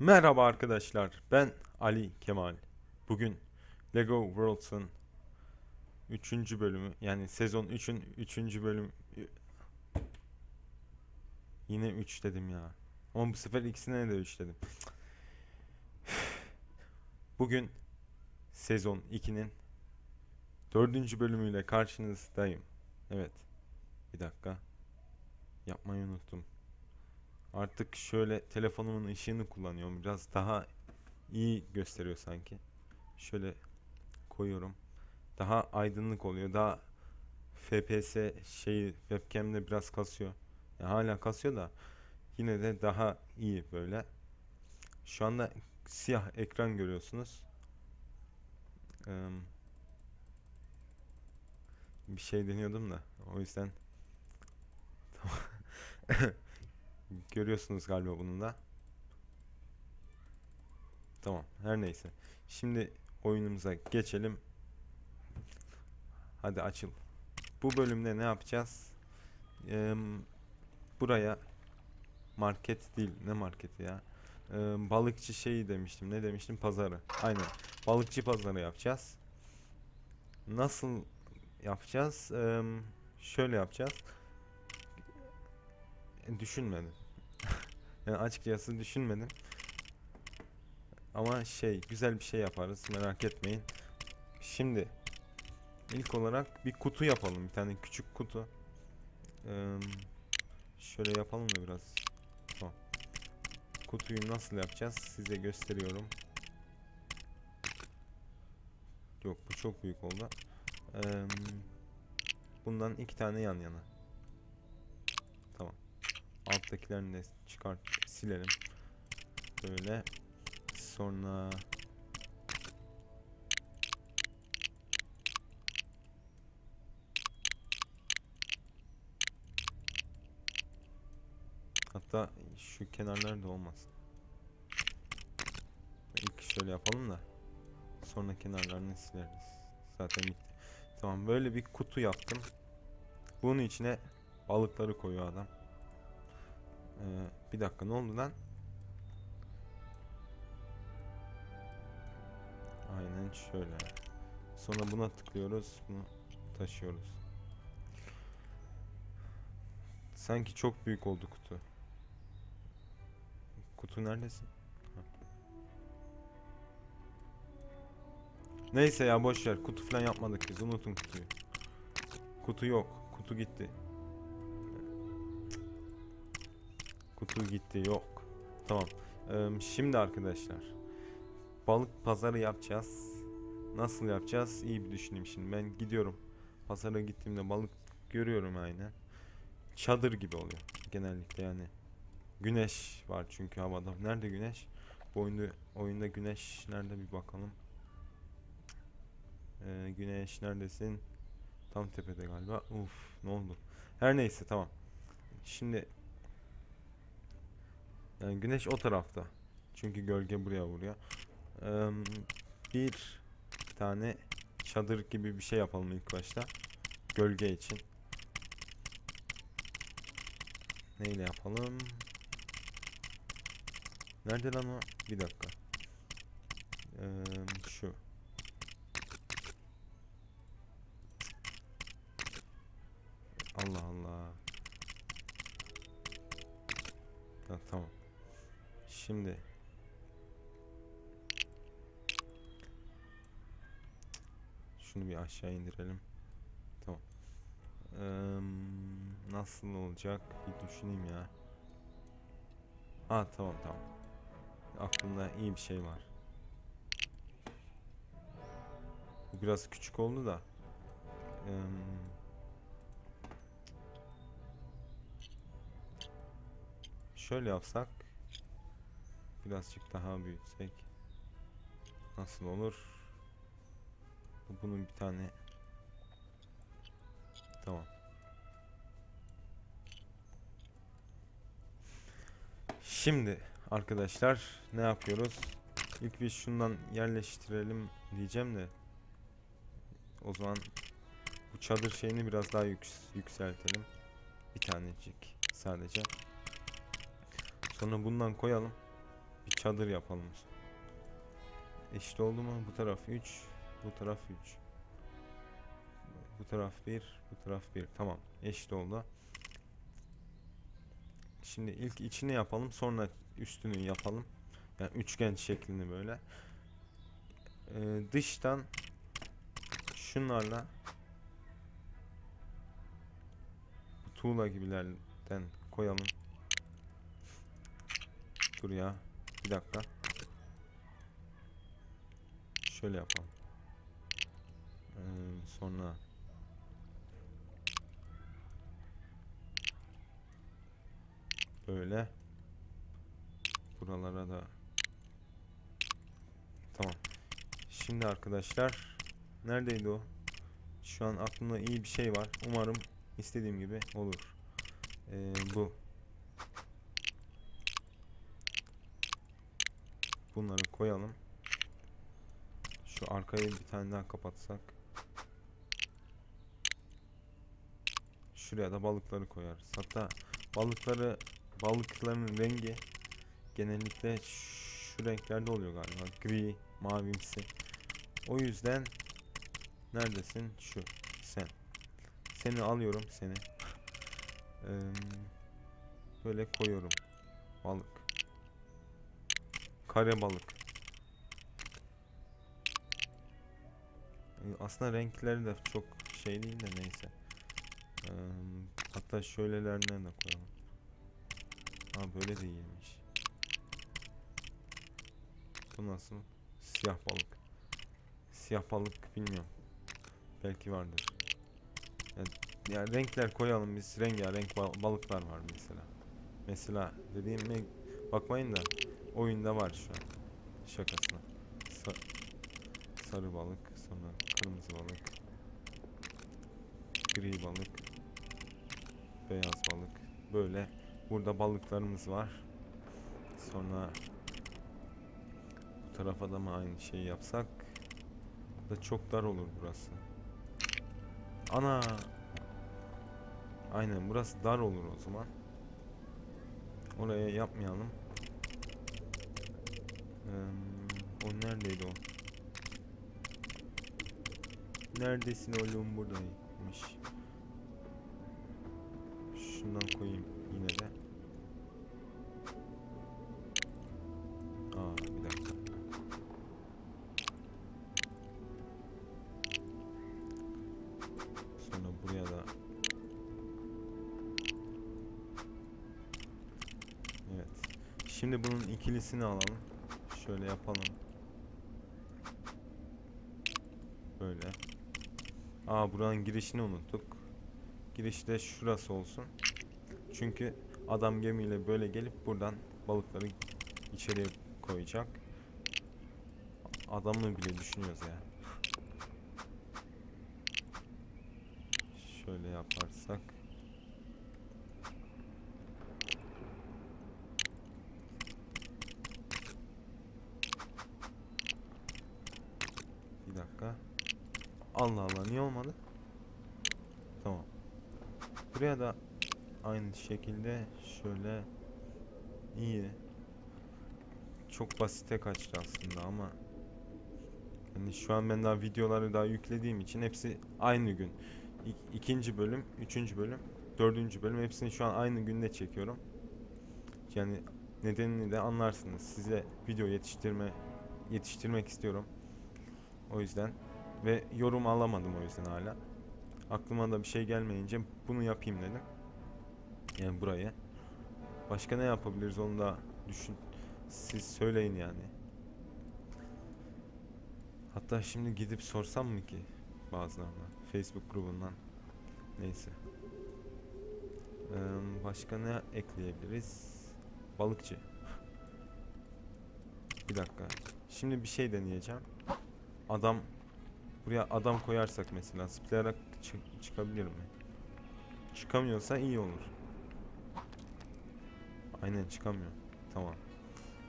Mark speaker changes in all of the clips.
Speaker 1: Merhaba arkadaşlar. Ben Ali Kemal. Bugün Lego Worlds'ın 3. bölümü yani sezon 3'ün 3. bölüm Yine 3 dedim ya. Ama bu sefer ikisine de 3 dedim. Bugün sezon 2'nin 4. bölümüyle karşınızdayım. Evet. Bir dakika. Yapmayı unuttum. Artık şöyle telefonumun ışığını kullanıyorum. Biraz daha iyi gösteriyor sanki. Şöyle koyuyorum. Daha aydınlık oluyor. Daha FPS şeyi webcam'de biraz kasıyor. Yani hala kasıyor da yine de daha iyi böyle. Şu anda siyah ekran görüyorsunuz. Eee, bir şey deniyordum da o yüzden tamam. Görüyorsunuz galiba bunu da. Tamam, her neyse. Şimdi oyunumuza geçelim. Hadi açıl. Bu bölümde ne yapacağız? Eee, buraya market değil, ne marketi ya? Eee, balıkçı şeyi demiştim. Ne demiştim? Pazarı. Aynen. Balıkçı pazarı yapacağız. Nasıl yapacağız? Eee, şöyle yapacağız. Düşünmedim. yani açıkçası düşünmedim. Ama şey güzel bir şey yaparız merak etmeyin. Şimdi ilk olarak bir kutu yapalım. Bir tane küçük kutu. Eee, şöyle yapalım da biraz. Tamam. Kutuyu nasıl yapacağız size gösteriyorum. Yok bu çok büyük oldu. Eee, bundan iki tane yan yana. Alttakilerini de çıkart silelim. Böyle. Sonra Hatta şu kenarlar da olmaz. İlk şöyle yapalım da sonra kenarlarını sileriz. Zaten bitti. Tamam böyle bir kutu yaptım. Bunun içine balıkları koyuyor adam. Ee, bir dakika ne oldu lan? Aynen şöyle. Sonra buna tıklıyoruz. Bunu taşıyoruz. Sanki çok büyük oldu kutu. Kutu neredesin? Neyse ya boş ver. Kutu falan yapmadık biz. Unutun kutuyu. Kutu yok. Kutu gitti. Kutu gitti. Yok. Tamam. Eee, şimdi arkadaşlar. Balık pazarı yapacağız. Nasıl yapacağız? İyi bir düşüneyim şimdi. Ben gidiyorum. Pazara gittiğimde balık görüyorum aynen. Çadır gibi oluyor. Genellikle yani. Güneş var çünkü havada. Nerede güneş? Bu oyunda, oyunda güneş nerede bir bakalım. Ee, güneş neredesin? Tam tepede galiba. Uf ne oldu? Her neyse tamam. Şimdi yani güneş o tarafta. Çünkü gölge buraya vuruyor. Eee, bir tane çadır gibi bir şey yapalım ilk başta. Gölge için. Neyle yapalım? Nerede lan o? Bir dakika. Eee, şu. Şimdi şunu bir aşağı indirelim. Tamam. Eee, nasıl olacak? Bir düşüneyim ya. Ha tamam tamam. Aklımda iyi bir şey var. Bu biraz küçük oldu da. Eee, şöyle yapsak. Birazcık daha büyütsek. Nasıl olur? Bunun bir tane Tamam. Şimdi arkadaşlar ne yapıyoruz? İlk bir şundan yerleştirelim diyeceğim de o zaman bu çadır şeyini biraz daha yüks yükseltelim. Bir tanecik sadece. Sonra bundan koyalım. Bir çadır yapalım. Eşit oldu mu? Bu taraf 3, bu taraf 3. Bu taraf 1, bu taraf 1. Tamam. Eşit oldu. Şimdi ilk içini yapalım, sonra üstünü yapalım. Yani üçgen şeklinde böyle. Ee, dıştan şunlarla tuğla gibilerden koyalım. Dur ya. Bir dakika. Şöyle yapalım. Ee, sonra böyle buralara da tamam. Şimdi arkadaşlar neredeydi o? Şu an aklımda iyi bir şey var. Umarım istediğim gibi olur. Ee, bu. Bunları koyalım. Şu arkayı bir tane daha kapatsak. Şuraya da balıkları koyarız. Hatta balıkları balıkların rengi genellikle şu renklerde oluyor galiba. Gri, mavimsi. O yüzden neredesin? Şu sen. Seni alıyorum seni. Böyle koyuyorum. Balık. Kare balık. Ee, Aslında renkleri de çok şey değil de neyse. Eee, hatta şöylelerden de koyalım. Aa böyle de iyiymiş. Bu nasıl? Siyah balık. Siyah balık bilmiyorum. Belki vardır. Ya, ya renkler koyalım biz. Rengarenk bal- balıklar var mesela. Mesela dediğime bakmayın da oyunda var şu an. Şakasına. Sa- sarı balık, sonra kırmızı balık. Gri balık. Beyaz balık. Böyle burada balıklarımız var. Sonra bu tarafa da mı aynı şeyi yapsak? Da çok dar olur burası. Ana. Aynen burası dar olur o zaman. Oraya yapmayalım. Eee, o neredeydi o? Neredesin oğlum buradaymış. Şundan koyayım yine de. Aa bir dakika. Sonra buraya da Evet. Şimdi bunun ikilisini alalım. Şöyle yapalım. Böyle. Aa buranın girişini unuttuk. Giriş de şurası olsun. Çünkü adam gemiyle böyle gelip buradan balıkları içeriye koyacak. Adamı bile düşünüyoruz ya. Şöyle yaparsak. Bir dakika. Allah Allah niye olmadı? Tamam. Buraya da aynı şekilde şöyle iyi. Çok basite kaçtı aslında ama yani şu an ben daha videoları daha yüklediğim için hepsi aynı gün. İ- ikinci bölüm, üçüncü bölüm, dördüncü bölüm hepsini şu an aynı günde çekiyorum. Yani nedenini de anlarsınız. Size video yetiştirme yetiştirmek istiyorum. O yüzden ve yorum alamadım o yüzden hala. Aklıma da bir şey gelmeyince bunu yapayım dedim. Yani burayı. Başka ne yapabiliriz onu da düşün. Siz söyleyin yani. Hatta şimdi gidip sorsam mı ki bazılarına Facebook grubundan. Neyse. Eee, başka ne ekleyebiliriz? Balıkçı. Bir dakika. Şimdi bir şey deneyeceğim. Adam buraya adam koyarsak mesela zıplayarak çı- çıkabilir mi? Çıkamıyorsa iyi olur. Aynen çıkamıyor. Tamam.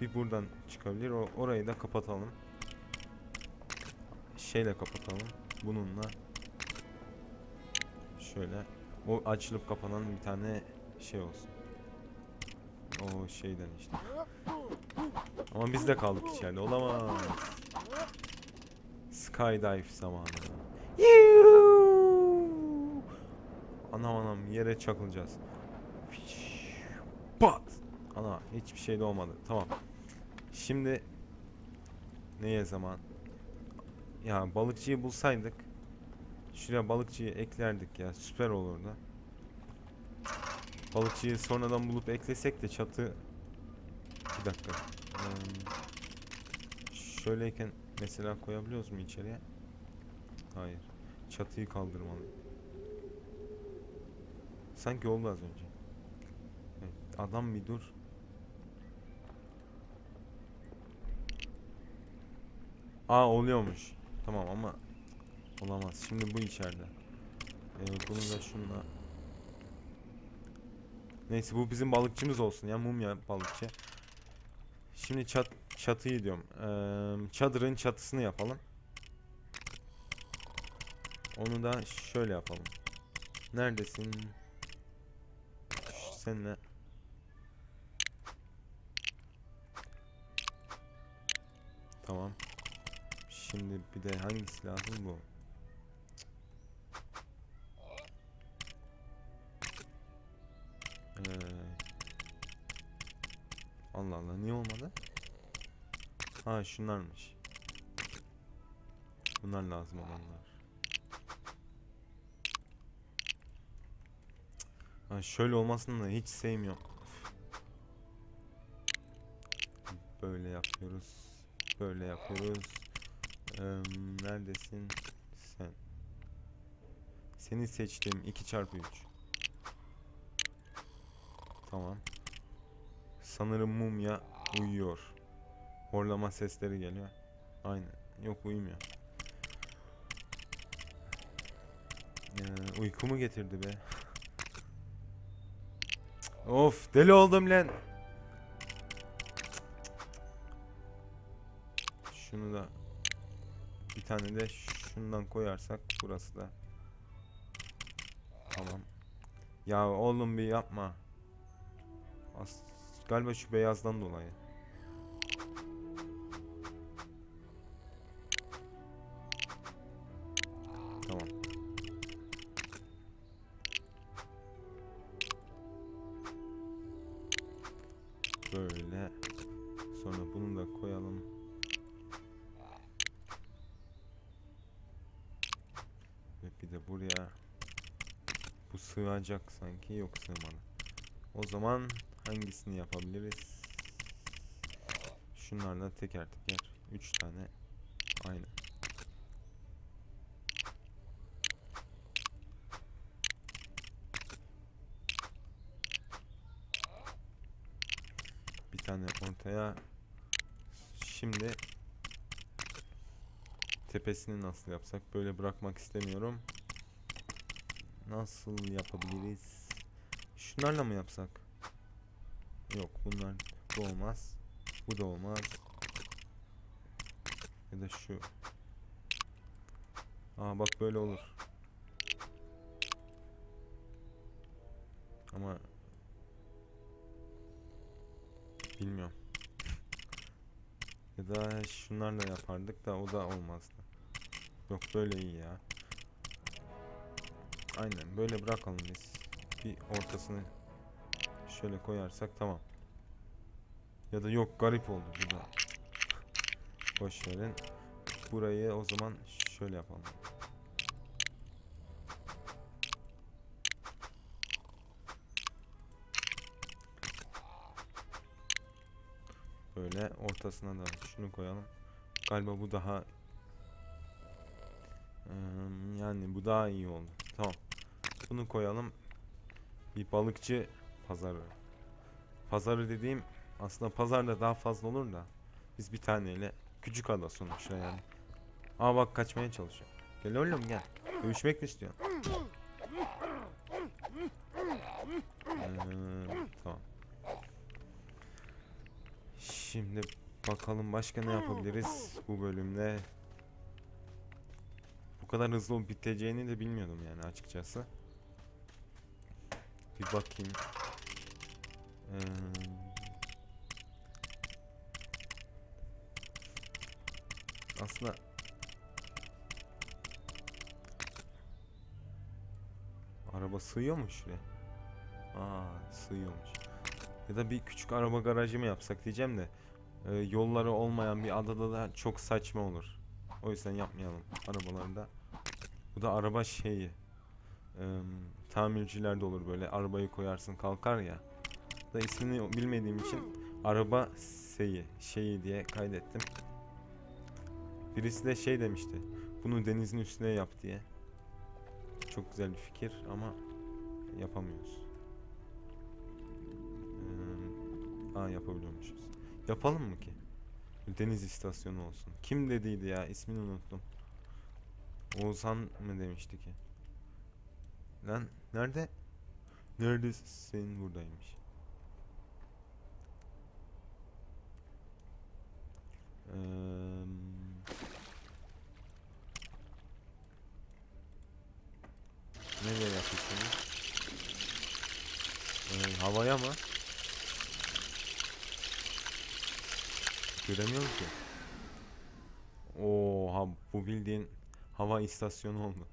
Speaker 1: Bir buradan çıkabilir. O orayı da kapatalım. Şeyle kapatalım. Bununla şöyle o açılıp kapanan bir tane şey olsun. O şeyden işte. Ama biz de kaldık içeride. Olamaz. Skydive zamanı. Anam anam yere çakılacağız. Pat! Ana hiçbir şey de olmadı. Tamam. Şimdi neye zaman? Ya balıkçıyı bulsaydık şuraya balıkçıyı eklerdik ya süper olurdu. Balıkçıyı sonradan bulup eklesek de çatı bir dakika. Ee, şöyleyken mesela koyabiliyoruz mu içeriye? Hayır. Çatıyı kaldırmalı. Sanki oldu az önce. Evet, adam bir dur. Aa oluyormuş. Tamam ama olamaz. Şimdi bu içeride. Ee, bunu da şunla. Neyse bu bizim balıkçımız olsun ya mumya balıkçı. Şimdi çat çatıyı diyorum. Ee, çadırın çatısını yapalım. Onu da şöyle yapalım. Neredesin? Senle. Tamam. Şimdi bir de hangisi lazım bu? Ee, Allah Allah niye olmadı? Ha şunlarmış. Bunlar lazım olanlar. Ha şöyle olmasını da hiç sevmiyorum. Böyle yapıyoruz. Böyle yapıyoruz. Eee, neredesin sen? Seni seçtim 2 çarpı 3. Tamam. Sanırım mumya uyuyor. Horlama sesleri geliyor. Aynen. Yok uyumuyor. Ee, uykumu getirdi be. of deli oldum lan. Şunu da bir tane de şundan koyarsak burası da tamam. Ya oğlum bir yapma. As galiba şu beyazdan dolayı. Sığacak sanki yok sığmadı. O zaman hangisini yapabiliriz? Şunlarla teker teker 3 tane aynı. Bir tane ortaya şimdi tepesini nasıl yapsak böyle bırakmak istemiyorum. Nasıl yapabiliriz? Şunlarla mı yapsak? Yok bunlar bu olmaz. Bu da olmaz. Ya da şu. Aa bak böyle olur. Ama bilmiyorum. Ya da şunlarla yapardık da o da olmazdı. Yok böyle iyi ya. Aynen böyle bırakalım biz. Bir ortasını şöyle koyarsak tamam. Ya da yok garip oldu bu da. Boş. Burayı o zaman şöyle yapalım. Böyle ortasına da şunu koyalım. Galiba bu daha yani bu daha iyi oldu. Bunu koyalım. Bir balıkçı pazarı. Pazarı dediğim aslında pazarda daha fazla olur da biz bir taneyle küçük ada sonuçta yani. Aa bak kaçmaya çalışıyor. Gel oğlum gel. Dövüşmek mi istiyorsun? Ee, tamam. Şimdi bakalım başka ne yapabiliriz bu bölümde. Bu kadar hızlı biteceğini de bilmiyordum yani açıkçası. Bir bakayım. Ee, Aslında Araba sığıyor mu şuraya? Aa sığıyormuş. Ya da bir küçük araba garajı mı yapsak diyeceğim de e, yolları olmayan bir adada da çok saçma olur. O yüzden yapmayalım arabalarda. Bu da araba şeyi. E, tamircilerde olur böyle arabayı koyarsın kalkar ya. Da ismini bilmediğim için araba şeyi, şeyi diye kaydettim. Birisi de şey demişti. Bunu denizin üstüne yap diye. Çok güzel bir fikir ama yapamıyoruz. Ee, aa yapabiliyormuşuz. Yapalım mı ki? Deniz istasyonu olsun. Kim dediydi ya? İsmini unuttum. Oğuzhan mı demişti ki? Lan nerede? Neredesin? Buradaymış. Eee Nereye yapıyorsunuz? Ee, havaya mı? Göremiyorum ki. Oha bu bildiğin hava istasyonu oldu.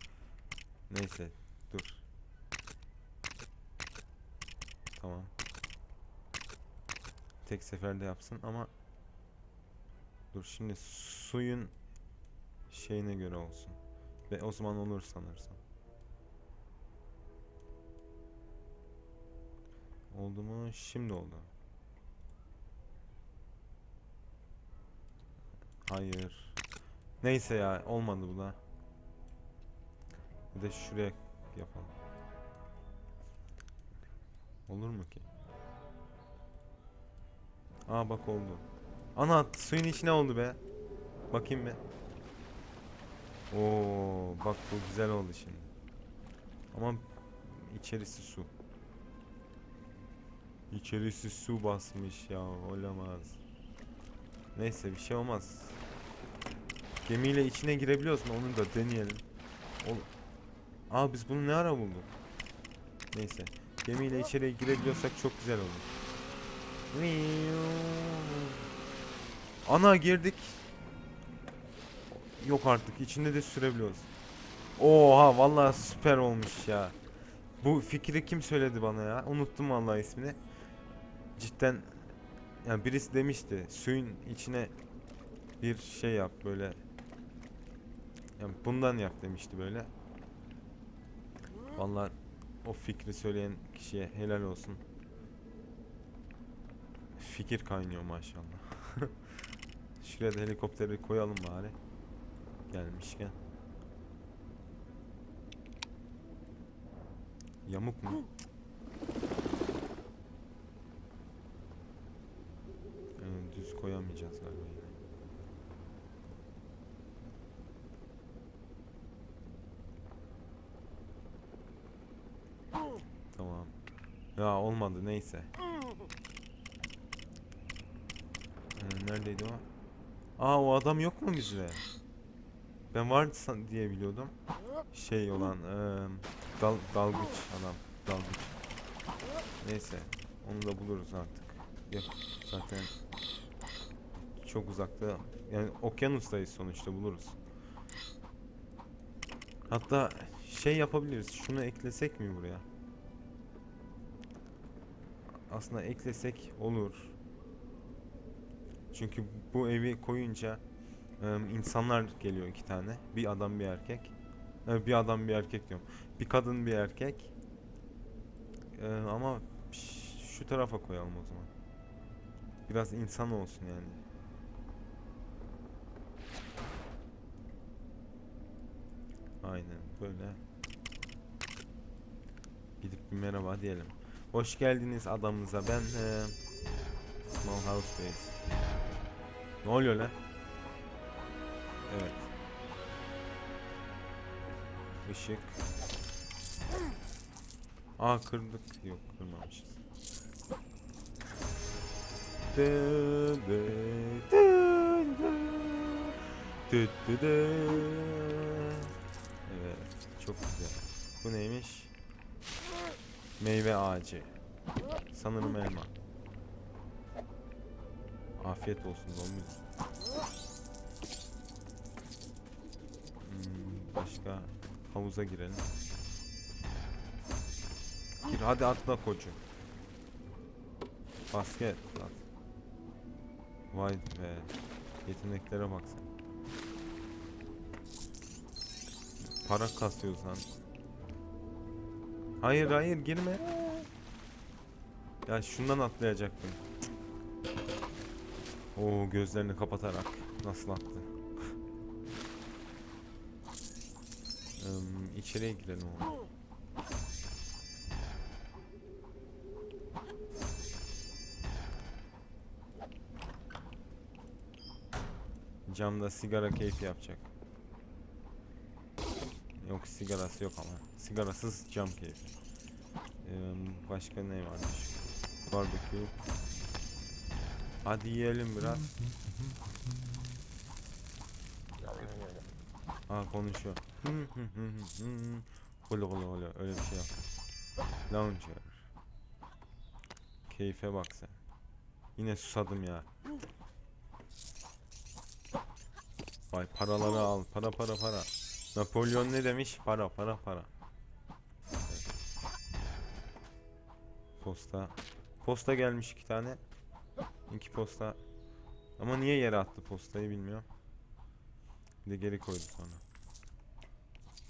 Speaker 1: Neyse dur. Tamam. Tek seferde yapsın ama dur şimdi suyun şeyine göre olsun. Ve o zaman olur sanırsam. Oldu mu? Şimdi oldu. Hayır. Neyse ya olmadı bu da. Bir de şuraya yapalım. Olur mu ki? Aa bak oldu. Ana suyun içine oldu be. Bakayım be. Oo bak bu güzel oldu şimdi. Ama içerisi su. İçerisi su basmış ya olamaz. Neyse bir şey olmaz. Gemiyle içine girebiliyoruz mu onu da deneyelim. Ol Aa biz bunu ne ara bulduk? Neyse. Gemiyle içeriye girebiliyorsak çok güzel olur. Ana girdik. Yok artık içinde de sürebiliyoruz. Oha vallahi süper olmuş ya. Bu fikri kim söyledi bana ya? Unuttum vallahi ismini. Cidden yani birisi demişti suyun içine bir şey yap böyle. Yani bundan yap demişti böyle. Vallahi o fikri söyleyen kişiye helal olsun. Fikir kaynıyor maşallah. Şuraya da helikopteri koyalım bari. Gelmişken. Yamuk mu? Ee, düz koyamayacağız galiba yine. Tamam. Ya olmadı neyse. Ee, neredeydi o? Aa o adam yok mu bizde? Ben vardı diye biliyordum. Şey olan eee dal dalgıç adam dalgıç. Neyse onu da buluruz artık. Yok zaten çok uzakta. Yani okyanustayız sonuçta buluruz. Hatta şey yapabiliriz. Şunu eklesek mi buraya? Aslında eklesek olur. Çünkü bu evi koyunca insanlar geliyor iki tane. Bir adam bir erkek. E, bir adam bir erkek diyorum. Bir kadın bir erkek. E, ama şu tarafa koyalım o zaman. Biraz insan olsun yani. Aynen böyle. Gidip bir merhaba diyelim. Hoş geldiniz adamınıza. Ben e, Small House Base. Ne oluyor lan? Evet. Işık. Aa kırdık. Yok kırmamışız. Dı dı dı dı. Dı dı dı. Evet. Çok güzel. Bu neymiş? Meyve ağacı. Sanırım elma. Afiyet olsun domuz. Başka havuza girelim. Gir hadi atla koçum. Basket at. Vay be. Yeteneklere bak sen. Para kasıyoruz lan. Hayır hayır girme. Ya şundan atlayacaktım. Oo gözlerini kapatarak nasıl attı? Im, içeriye girelim oğlum. Camda sigara keyfi yapacak. Sigarası yok ama. Sigarasız cam keyfi. Ee, başka ne varmış? Barbekü. Hadi yiyelim biraz. Ha konuşuyor. Hulu hulu hulu öyle bir şey yap. Lounger. Keyfe bak sen. Yine susadım ya. Vay paraları al. Para para para. Napolyon ne demiş? Para para para. Posta. Posta gelmiş iki tane. İki posta. Ama niye yere attı postayı bilmiyorum. Bir de geri koydu sonra.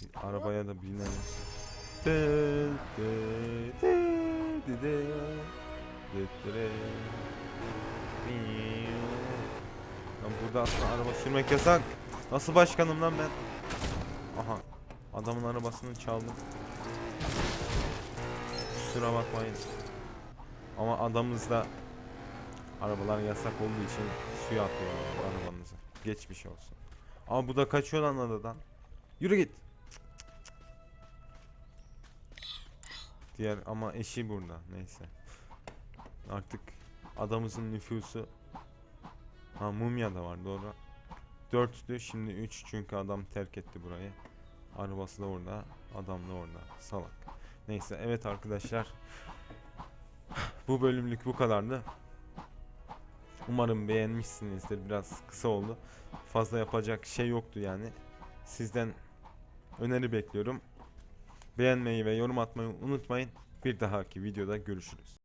Speaker 1: Bir arabaya da binelim. Lan burada aslında araba sürmek yasak. Nasıl başkanım lan ben? Aha. Adamın arabasını çaldım. Kusura bakmayın. Ama adamızda arabalar yasak olduğu için suya atıyor arabanızı. Geçmiş olsun. Ama bu da kaçıyor lan adadan. Yürü git. Diğer ama eşi burada. Neyse. Artık adamımızın nüfusu Ha mumya da var doğru. Dörttü şimdi üç çünkü adam terk etti burayı. Arabası da orada, adam da orada. Salak. Neyse evet arkadaşlar. Bu bölümlük bu kadardı. Umarım beğenmişsinizdir. Biraz kısa oldu. Fazla yapacak şey yoktu yani. Sizden öneri bekliyorum. Beğenmeyi ve yorum atmayı unutmayın. Bir dahaki videoda görüşürüz.